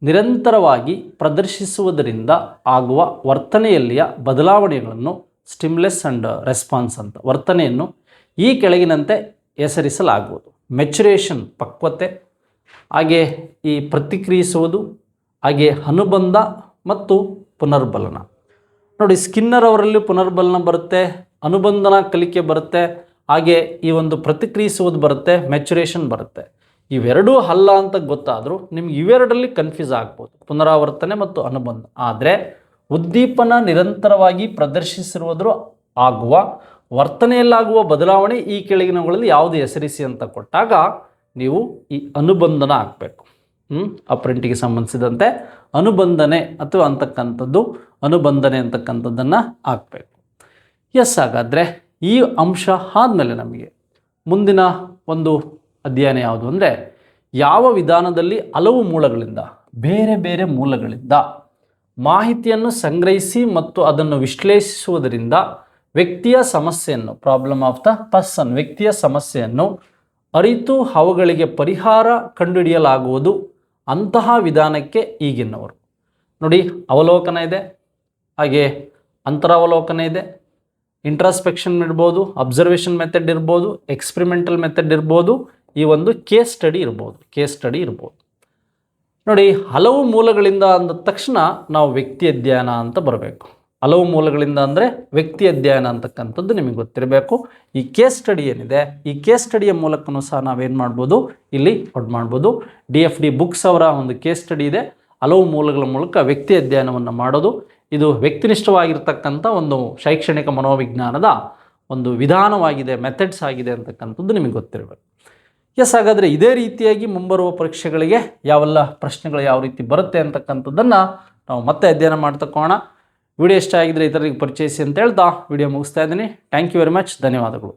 ನಿರಂತರವಾಗಿ ಪ್ರದರ್ಶಿಸುವುದರಿಂದ ಆಗುವ ವರ್ತನೆಯಲ್ಲಿಯ ಬದಲಾವಣೆಗಳನ್ನು ಸ್ಟಿಮ್ಯುಲಸ್ ಅಂಡ್ ರೆಸ್ಪಾನ್ಸ್ ಅಂತ. ವರ್ತನೆಯನ್ನು ಈ ಕೆಳಗಿನಂತೆ ಹೆಸರಿಸಲಾಗುವುದು. ಮೆಚುರೇಷನ್ ಪಕ್ವತೆ, ಹಾಗೆ ಈ ಪ್ರತಿಕ್ರಿಯಿಸುವುದು, ಹಾಗೆ ಅನುಬಂಧ ಮತ್ತು ಪುನರ್ಬಲನ. ನೋಡಿ, ಸ್ಕಿನ್ನರ್ ಅವರಲ್ಲಿ ಪುನರ್ಬಲನ ಬರುತ್ತೆ, ಅನುಬಂಧನ ಕಲಿಕೆ ಬರುತ್ತೆ, ಹಾಗೆ ಈ ಒಂದು ಪ್ರತಿಕ್ರಿಯಿಸುವುದು ಬರುತ್ತೆ ಮೆಚುರೇಷನ್ ಬರುತ್ತೆ. ಇವೆರಡೂ ಅಲ್ಲ ಅಂತ ಗೊತ್ತಾದರೂ ನಿಮ್ಗೆ ಇವೆರಡರಲ್ಲಿ ಕನ್ಫ್ಯೂಸ್ ಆಗ್ಬೋದು. ಪುನರಾವರ್ತನೆ ಮತ್ತು ಅನುಬಂಧ. ಆದರೆ ಉದ್ದೀಪನ ನಿರಂತರವಾಗಿ ಪ್ರದರ್ಶಿಸಿರುವುದರ ಆಗುವ, ವರ್ತನೆಯಲ್ಲಾಗುವ ಬದಲಾವಣೆ ಈ ಕೆಳಗಿನವುಗಳಲ್ಲಿ ಯಾವುದು ಹೆಸರಿಸಿ ಅಂತ ಕೊಟ್ಟಾಗ ನೀವು ಈ ಅನುಬಂಧನ ಹಾಕಬೇಕು. ಹ್ಞೂ ಅಪ್ರೆಂಟಿಗೆ ಸಂಬಂಧಿಸಿದಂತೆ ಅನುಬಂಧನೆ ಅಥವಾ ಅಂತಕ್ಕಂಥದ್ದು ಅನುಬಂಧನೆ ಅಂತಕ್ಕಂಥದ್ದನ್ನು ಹಾಕಬೇಕು. ಎಸ್ ಹಾಗಾದರೆ ಈ ಅಂಶ ಆದಮೇಲೆ ನಮಗೆ ಮುಂದಿನ ಒಂದು ಅಧ್ಯಯನ ಯಾವುದು ಅಂದರೆ ಯಾವ ವಿಧಾನದಲ್ಲಿ ಹಲವು ಮೂಲಗಳಿಂದ, ಬೇರೆ ಬೇರೆ ಮೂಲಗಳಿಂದ ಮಾಹಿತಿಯನ್ನು ಸಂಗ್ರಹಿಸಿ ಮತ್ತು ಅದನ್ನು ವಿಶ್ಲೇಷಿಸುವುದರಿಂದ ವ್ಯಕ್ತಿಯ ಸಮಸ್ಯೆಯನ್ನು ಪ್ರಾಬ್ಲಮ್ ಆಫ್ ದ ಪರ್ಸನ್ ವ್ಯಕ್ತಿಯ ಸಮಸ್ಯೆಯನ್ನು ಅರಿತು ಅವುಗಳಿಗೆ ಪರಿಹಾರ ಕಂಡುಹಿಡಿಯಲಾಗುವುದು ಅಂತಹ ವಿಧಾನಕ್ಕೆ ಈಗಿನವರು. ನೋಡಿ, ಅವಲೋಕನ ಇದೆ, ಹಾಗೆ ಅಂತರಾವಲೋಕನ ಇದೆ ಇಂಟ್ರಾಸ್ಪೆಕ್ಷನ್ ಇರ್ಬೋದು ಅಬ್ಸರ್ವೇಷನ್ ಮೆಥಡ್ ಇರ್ಬೋದು ಎಕ್ಸ್ಪರಿಮೆಂಟಲ್ ಮೆಥಡ್ ಇರ್ಬೋದು ಈ ಒಂದು ಕೇಸ್ ಸ್ಟಡಿ ಇರ್ಬೋದು ಕೇಸ್ ಸ್ಟಡಿ ಇರ್ಬೋದು. ನೋಡಿ, ಹಲವು ಮೂಲಗಳಿಂದ ಅಂದ ತಕ್ಷಣ ನಾವು ವ್ಯಕ್ತಿ ಅಧ್ಯಯನ ಅಂತ ಬರಬೇಕು. ಹಲವು ಮೂಲಗಳಿಂದ ಅಂದರೆ ವ್ಯಕ್ತಿ ಅಧ್ಯಯನ ಅಂತಕ್ಕಂಥದ್ದು ನಿಮಗೆ ಗೊತ್ತಿರಬೇಕು. ಈ ಕೇಸ್ ಸ್ಟಡಿ ಏನಿದೆ? ಈ ಕೇಸ್ ಸ್ಟಡಿಯ ಮೂಲಕನೂ ಸಹ ನಾವೇನು ಮಾಡ್ಬೋದು? ಇಲ್ಲಿ ಒಡ್ ಮಾಡ್ಬೋದು. ಡಿ ಎಫ್ ಡಿ ಬುಕ್ಸ್ ಅವರ ಒಂದು ಕೇಸ್ ಸ್ಟಡಿ ಇದೆ. ಹಲವು ಮೂಲಗಳ ಮೂಲಕ ವ್ಯಕ್ತಿ ಅಧ್ಯಯನವನ್ನು ಮಾಡೋದು. ಇದು ವ್ಯಕ್ತಿನಿಷ್ಠವಾಗಿರ್ತಕ್ಕಂಥ ಒಂದು ಶೈಕ್ಷಣಿಕ ಮನೋವಿಜ್ಞಾನದ ಒಂದು ವಿಧಾನವಾಗಿದೆ ಮೆಥಡ್ಸ್ ಆಗಿದೆ ಅಂತಕ್ಕಂಥದ್ದು ನಿಮಗೆ ಗೊತ್ತಿರಬೇಕು. ಎಸ್, ಹಾಗಾದರೆ ಇದೇ ರೀತಿಯಾಗಿ ಮುಂಬರುವ ಪರೀಕ್ಷೆಗಳಿಗೆ ಯಾವೆಲ್ಲ ಪ್ರಶ್ನೆಗಳು ಯಾವ ರೀತಿ ಬರುತ್ತೆ ಅಂತಕ್ಕಂಥದ್ದನ್ನು ನಾವು ಮತ್ತೆ ಅಧ್ಯಯನ ಮಾಡ್ತಕ್ಕೋಣ. ವಿಡಿಯೋ ಇಷ್ಟ ಆಗಿದ್ರೆ ಇತರರಿಗೆ ಪರಿಚಯಿಸಿ ಅಂತ ಹೇಳ್ತಾ ವಿಡಿಯೋ ಮುಗಿಸ್ತಾ ಇದ್ದೀನಿ. ಥ್ಯಾಂಕ್ ಯು ವೆರಿ ಮಚ್ ಧನ್ಯವಾದಗಳು.